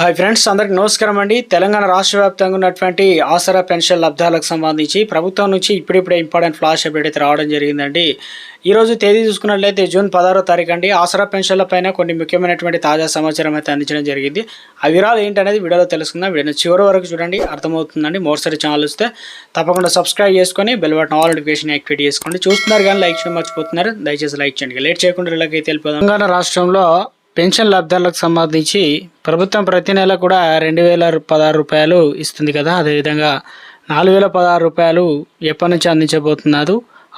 Hi friends అందరికి నమస్కారం అండి. తెలంగాణ రాష్ట్ర వ్యాప్తంగా ఉన్నటువంటి ఆసరా పెన్షన్ లబ్ధాలకు సంబంధించి ప్రభుత్వం నుంచి ఇప్పుడిప్పుడే ఇంపార్టెంట్ ఫ్లాష్ అప్డేట్ అయితే రావడం జరిగిందండి. ఈరోజు తేదీ చూసుకున్నట్లయితే జూన్ పదహారో తారీఖు అండి. ఆసరా పెన్షన్ల పైన కొన్ని ముఖ్యమైనటువంటి తాజా సమాచారం అయితే అందించడం జరిగింది. ఆ వివరాలు ఏంటనేది వీడియోలో తెలుసుకుందాం. వీడియో చివరి వరకు చూడండి. అర్థమవుతుందండి. మోర్సరి ఛానల్ వస్తే తప్పకుండా సబ్స్క్రైబ్ చేసుకొని bell button all notification activate చేసుకోండి. చూస్తున్నారు కానీ లైక్ చేయడం మర్చిపోతున్నారు. దయచేసి లైక్ చేయండి. లేట్ చేయకుండా ఇలాగైతే వెళ్ళిపోదాం. తెలంగాణ రాష్ట్రంలో పెన్షన్ లబ్ధాలకు సంబంధించి ప్రభుత్వం ప్రతి నెల కూడా రెండు వేల పదహారు రూపాయలు ఇస్తుంది కదా. అదేవిధంగా నాలుగు వేల పదహారు రూపాయలు ఎప్పటి నుంచి అందించబోతున్నారు?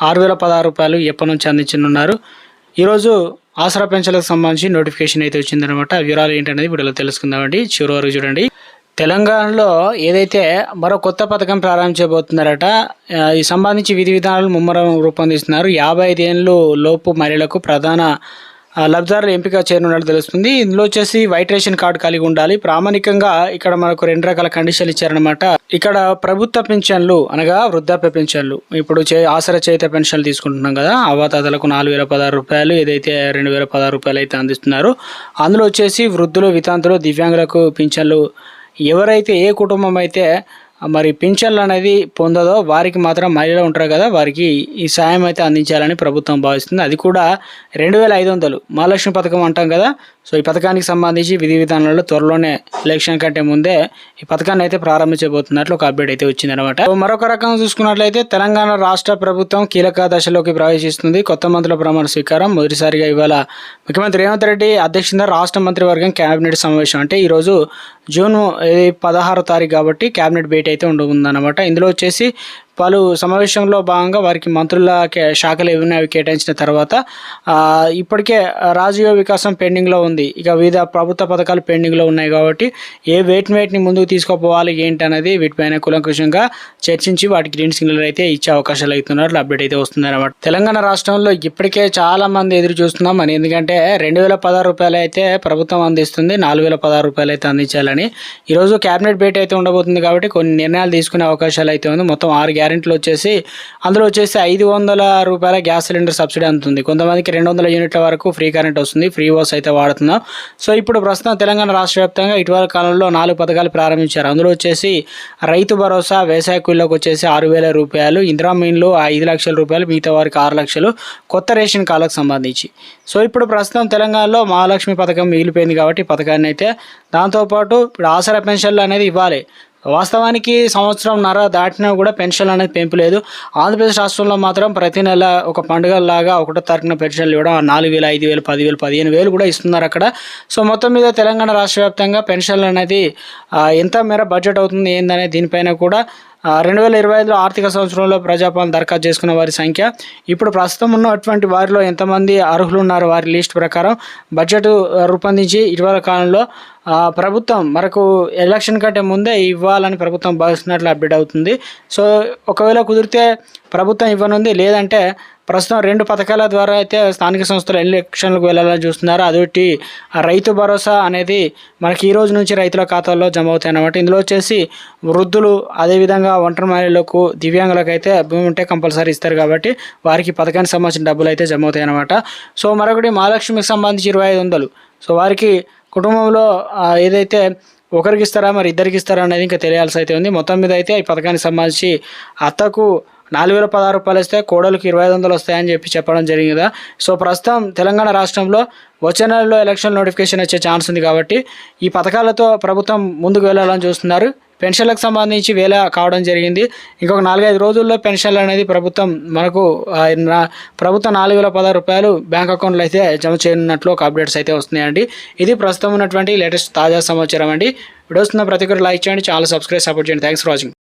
ఆరు వేల పదహారు రూపాయలు ఎప్పటి నుంచి అందించనున్నారు? ఈరోజు ఆసరా పెన్షన్లకు సంబంధించి నోటిఫికేషన్ అయితే వచ్చిందనమాట వివరాలు ఏంటనేది వీడియోలో తెలుసుకుందామండి. చివరి వరకు చూడండి. తెలంగాణలో ఏదైతే మరో కొత్త పథకం ప్రారంభించబోతున్నారట ఈ సంబంధించి విధి విధానాలు ముమ్మరం రూపొందిస్తున్నారు. యాభై ఐదు ఏళ్ళు లోపు మహిళలకు ప్రధాన లబ్ధిదారుల ఎంపిక చేయనున్నట్టు తెలుస్తుంది. ఇందులో వచ్చేసి వైట్ రేషన్ కార్డు కలిగి ఉండాలి. ప్రామాణికంగా ఇక్కడ మనకు రెండు రకాల కండిషన్లు ఇచ్చారనమాట ఇక్కడ ప్రభుత్వ పెన్షన్లు అనగా వృద్ధాప్య పెన్షన్లు ఇప్పుడు చే ఆసర చేత పెన్షన్లు తీసుకుంటున్నాం కదా. అవాతాతలకు నాలుగు వేల పదహారు రూపాయలు ఏదైతే రెండు వేల పదహారు రూపాయలు అయితే అందిస్తున్నారు. అందులో వచ్చేసి వృద్ధులు వితాంతులు దివ్యాంగులకు పింఛన్లు. ఎవరైతే ఏ కుటుంబం అయితే మరి పింఛన్లు అనేది పొందదో వారికి మాత్రం మహిళలు ఉంటారు కదా వారికి ఈ సాయం అయితే అందించాలని ప్రభుత్వం భావిస్తుంది. అది కూడా రెండు వేల ఐదు వందలు మహాలక్ష్మి పథకం అంటాం కదా సో ఈ పథకానికి సంబంధించి విధి విధానాల్లో త్వరలోనే ఎలక్షన్ కంటే ముందే ఈ పథకాన్ని అయితే ప్రారంభించబోతున్నట్లు ఒక అప్డేట్ అయితే వచ్చిందనమాట మరొక రకంగా చూసుకున్నట్లయితే తెలంగాణ రాష్ట్ర ప్రభుత్వం కీలక దశలోకి ప్రవేశిస్తుంది. కొత్త మంత్రుల ప్రమాణ స్వీకారం మొదటిసారిగా ఇవాళ ముఖ్యమంత్రి రేవంత్ రెడ్డి అధ్యక్షతన రాష్ట్ర మంత్రివర్గం కేబినెట్ సమావేశం. అంటే ఈరోజు జూన్ పదహారో తారీఖు కాబట్టి క్యాబినెట్ భేటీ అయితే ఉండబోతుందన్నమాట ఇందులో వచ్చేసి పలు సమావేశంలో భాగంగా వారికి మంత్రుల కే- శాఖలు ఏమైనా కేటాయించిన తర్వాత ఇప్పటికే రాజకీయ వికాసం పెండింగ్లో ఉంది. ఇక వివిధ ప్రభుత్వ పథకాలు పెండింగ్లో ఉన్నాయి కాబట్టి ఏ వెయిట్ వేటిని ముందుకు తీసుకుపోవాలి ఏంటి అనేది వీటిపైన కులంకుశంగా చర్చించి వాటికి గ్రీన్ సిగ్నల్ అయితే ఇచ్చే అవకాశాలు అవుతున్నారు అప్డేట్ అయితే వస్తుంది అనమాట తెలంగాణ రాష్ట్రంలో ఇప్పటికే చాలా మంది ఎదురు చూస్తున్నాం అని. ఎందుకంటే రెండు వేల పదహారు రూపాయలు అయితే ప్రభుత్వం అందిస్తుంది నాలుగు వేల పదహారు రూపాయలు అయితే అందించాలని. ఈరోజు కేబినెట్ భేటీ అయితే ఉండబోతుంది కాబట్టి కొన్ని నిర్ణయాలు తీసుకునే అవకాశాలు అయితే ఉంది. మొత్తం ఆరు గ్యారెంటీలు వచ్చేసి అందులో వచ్చేసి ఐదు వందల రూపాయల గ్యాస్ సిలిండర్ సబ్సిడీ అందుతుంది. కొంతమందికి రెండు వందల యూనిట్ల వరకు ఫ్రీ కరెంట్ వస్తుంది. ఫ్రీ వాస్ అయితే వాడుతున్నాం. సో ఇప్పుడు ప్రస్తుతం తెలంగాణ రాష్ట్ర వ్యాప్తంగా ఇటీవల కాలంలో నాలుగు పథకాలు ప్రారంభించారు. అందులో వచ్చేసి రైతు భరోసా వ్యవసాయ కూలీలకు వచ్చేసి ఆరు వేల రూపాయలు ఇందిరా మీన్లు ఐదు లక్షల రూపాయలు మిగతా వారికి ఆరు లక్షలు కొత్త రేషన్ కార్డులకు సంబంధించి. సో ఇప్పుడు ప్రస్తుతం తెలంగాణలో మహాలక్ష్మి పథకం మిగిలిపోయింది కాబట్టి పథకాన్ని అయితే దాంతోపాటు ఇప్పుడు ఆసరా పెన్షన్లు అనేది ఇవ్వాలి. వాస్తవానికి సంవత్సరం నర దాటినా కూడా పెన్షన్ అనేది పెంపు లేదు. ఆంధ్రప్రదేశ్ రాష్ట్రంలో మాత్రం ప్రతి నెల ఒక పండుగలాగా ఒకటో తారీఖున పెన్షన్లు ఇవ్వడం నాలుగు వేలు ఐదు వేలు పదివేలు పదిహేను వేలు కూడా ఇస్తున్నారు అక్కడ. సో మొత్తం మీద తెలంగాణ రాష్ట్ర వ్యాప్తంగా పెన్షన్లు అనేది ఎంత మేర బడ్జెట్ అవుతుంది ఏందనే దీనిపైన కూడా రెండు వేల ఇరవై ఐదులో ఆర్థిక సంవత్సరంలో ప్రజాపాలన దరఖాస్తు చేసుకున్న వారి సంఖ్య. ఇప్పుడు ప్రస్తుతం ఉన్నటువంటి వారిలో ఎంతమంది అర్హులు ఉన్నారు వారి లిస్ట్ ప్రకారం? బడ్జెట్ రూపొందించి ఇటీవల కాలంలో ప్రభుత్వం మనకు ఎలక్షన్ కంటే ముందే ఇవ్వాలని ప్రభుత్వం భావిస్తున్నట్లు అప్డేట్ అవుతుంది. సో ఒకవేళ కుదిరితే ప్రభుత్వం ఇవ్వనుంది లేదంటే ప్రస్తుతం రెండు పథకాల ద్వారా అయితే స్థానిక సంస్థలు ఎలక్షన్లకు వెళ్ళాలని చూస్తున్నారు. అదొకటి ఆ రైతు భరోసా అనేది మనకి ఈ రోజు నుంచి రైతుల ఖాతాల్లో జమ అవుతాయి అన్నమాట. ఇందులో వచ్చేసి వృద్ధులు అదేవిధంగా ఒంటరి మహిళలకు దివ్యాంగులకు అయితే భూమి ఉంటే కంపల్సరీ ఇస్తారు కాబట్టి వారికి పథకానికి సంబంధించిన డబ్బులు అయితే జమ అవుతాయి అన్నమాట. సో మరొకటి మహాలక్ష్మికి సంబంధించి ఇరవై ఐదు వందలు. సో వారికి కుటుంబంలో ఏదైతే ఒకరికి ఇస్తారా మరి ఇద్దరికి ఇస్తారా అనేది ఇంకా తెలియాల్సి అయితే ఉంది. మొత్తం మీద అయితే ఈ పథకానికి సంబంధించి అత్తకు నాలుగు వేల పదహారు రూపాయలు ఇస్తే కోడలకు ఇరవై ఐదు వందలు వస్తాయని చెప్పి చెప్పడం జరిగింది? కదా సో ప్రస్తుతం తెలంగాణ రాష్ట్రంలో వచ్చే నెలలో ఎలక్షన్ నోటిఫికేషన్ వచ్చే ఛాన్స్ ఉంది కాబట్టి ఈ పథకాలతో ప్రభుత్వం ముందుకు వెళ్ళాలని చూస్తున్నారు. పెన్షన్లకు సంబంధించి వేల కావడం జరిగింది. ఇంకొక నాలుగైదు రోజుల్లో పెన్షన్లు అనేది ప్రభుత్వం మనకు ప్రభుత్వం నాలుగు వేల పదహారు రూపాయలు బ్యాంక్ అకౌంట్లో అయితే జమ చేయనున్నట్లు ఒక అప్డేట్స్ అయితే వస్తున్నాయండి. ఇది ప్రస్తుతం ఉన్నటువంటి లేటెస్ట్ తాజా సమాచారం అండి. వీడియోస్ ఉన్న ప్రతి ఒక్కరు లైక్ చేయండి చాలా సబ్స్క్రైబ్ సపోర్ట్ చేయండి. Thanks for watching